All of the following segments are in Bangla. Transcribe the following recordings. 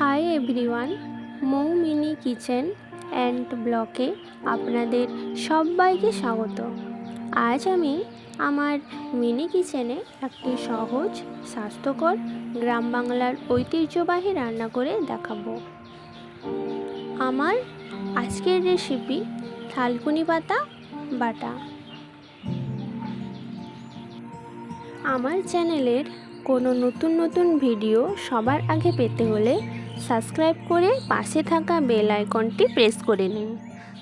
Hi everyone Mou mini kitchen and ব্লকে আপনাদের সবাইকে স্বাগত। আজ আমি আমার মিনি কিচেনে একটি সহজ, স্বাস্থ্যকর গ্রাম বাংলার ঐতিহ্যবাহী রান্না করে দেখাবো। আমার আজকের রেসিপি থালকুনি পাতা, বাটা। আমার চ্যানেলের কোনো নতুন নতুন ভিডিও সবার আগে পেতে হলে সাবস্ক্রাইব করে পাশে থাকা বেল আইকনটি প্রেস করে নিন।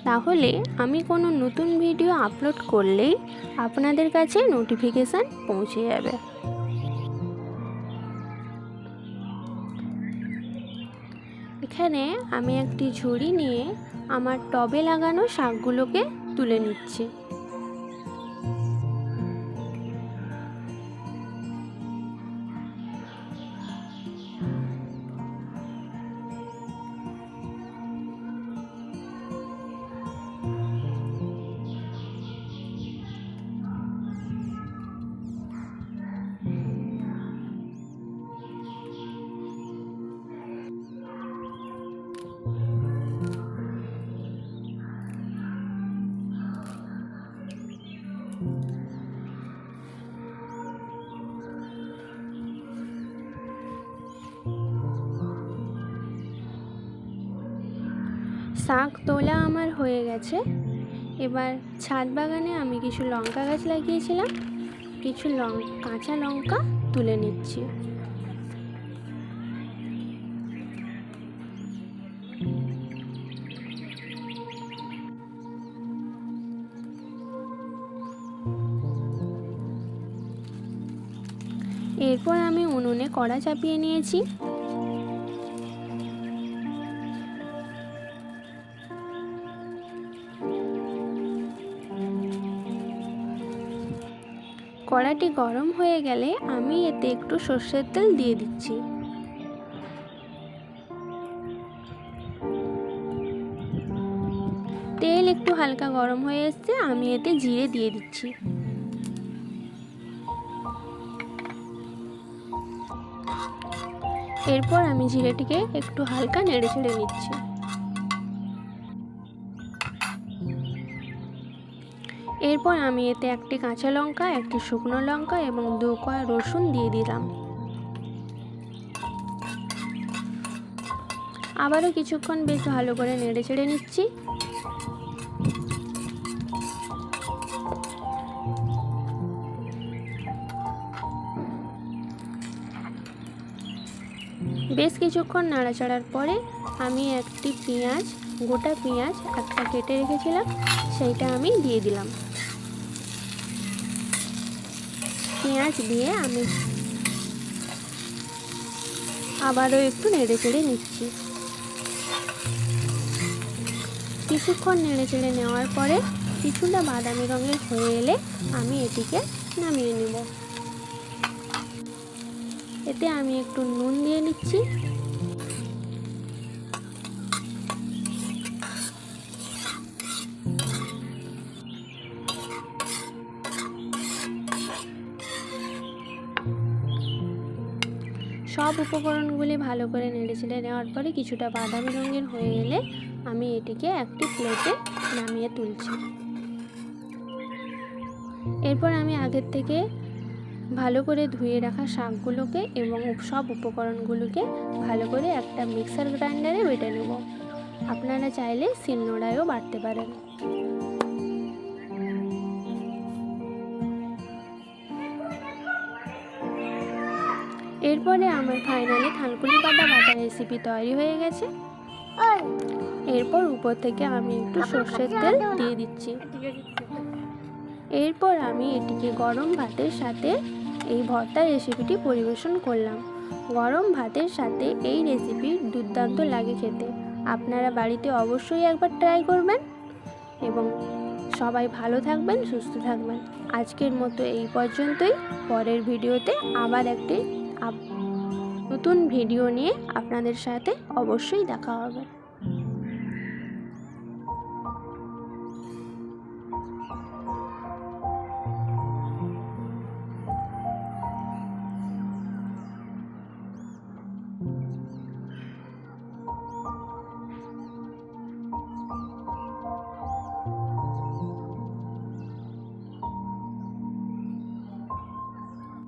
তাহলে আমি কোনো নতুন ভিডিও আপলোড করলেই আপনাদের কাছে নোটিফিকেশান পৌঁছে যাবে। এখানে আমি একটি ঝুড়ি নিয়ে আমার টবে লাগানো শাকগুলোকে তুলে নিচ্ছি। শাক তোলা আমার হয়ে গেছে। এবার ছাদ বাগানে আমি কিছু লঙ্কা গাছ লাগিয়েছিলাম। কিছু লং, কাঁচা লঙ্কা তুলে নিচ্ছি। এরপর আমি উনুনে কড়া চাপিয়ে নিয়েছি। কড়াটি গরম হয়ে গেলে আমি এতে একটু সর্ষের তেল দিয়ে দিচ্ছি। তেল একটু হালকা গরম হয়ে এসছে, আমি এতে জিরে দিয়ে দিচ্ছি। এরপর আমি জিরেটিকে একটু হালকা নেড়ে ছেড়ে নিচ্ছি। এরপর আমি এতে একটি কাঁচা লঙ্কা, একটি শুকনো লঙ্কা এবং দু কয়া রসুন দিয়ে দিলাম। আবারও কিছুক্ষণ বেশ ভালো করে নেড়ে চেড়ে নিচ্ছি। বেশ কিছুক্ষণ নাড়াচাড়ার পরে আমি একটি পেঁয়াজ গোটা পেঁয়াজ একটা কেটে রেখেছিলাম, সেইটা আমি দিয়ে দিলাম। পেঁয়াজ দিয়ে আমি আবারও একটু নেড়ে চেড়ে নিচ্ছি। কিছুক্ষণ নেড়ে চেড়ে নেওয়ার পরে কিছুটা বাদামি রঙের হয়ে এলে আমি এটিকে নামিয়ে নেব। এতে আমি একটু নুন দিয়ে নিচ্ছি। সব উপকরণগুলি ভালো করে নেড়ে চেড়ে নেওয়ার পরে কিছুটা বাদামি রঙের হয়ে এলে আমি এটিকে একটি প্লেটে নামিয়ে তুলছি। এরপর আমি আগের থেকে ভালো করে ধুয়ে রাখা শাকগুলোকে এবং সব উপকরণগুলোকে ভালো করে একটা মিক্সার গ্রাইন্ডারে বেটে নেব। আপনারা চাইলে শিলনোড়ায়ও বাটতে পারেন। এরপরে আমার ফাইনালি থানকুনি পাতা বাটা রেসিপি তৈরি হয়ে গেছে। এরপর উপর থেকে আমি একটু সর্ষের তেল দিয়ে দিচ্ছি। এরপর আমি এটিকে গরম ভাতের সাথে এই ভর্তা রেসিপিটি পরিবেশন করলাম। গরম ভাতের সাথে এই রেসিপি দুর্দান্ত লাগে খেতে। আপনারা বাড়িতে অবশ্যই একবার ট্রাই করবেন। এবং সবাই ভালো থাকবেন, সুস্থ থাকবেন। আজকের মতো এই পর্যন্তই। পরের ভিডিওতে আবার একটি নতুন ভিডিও নিয়ে আপনাদের সাথে অবশ্যই দেখা হবে।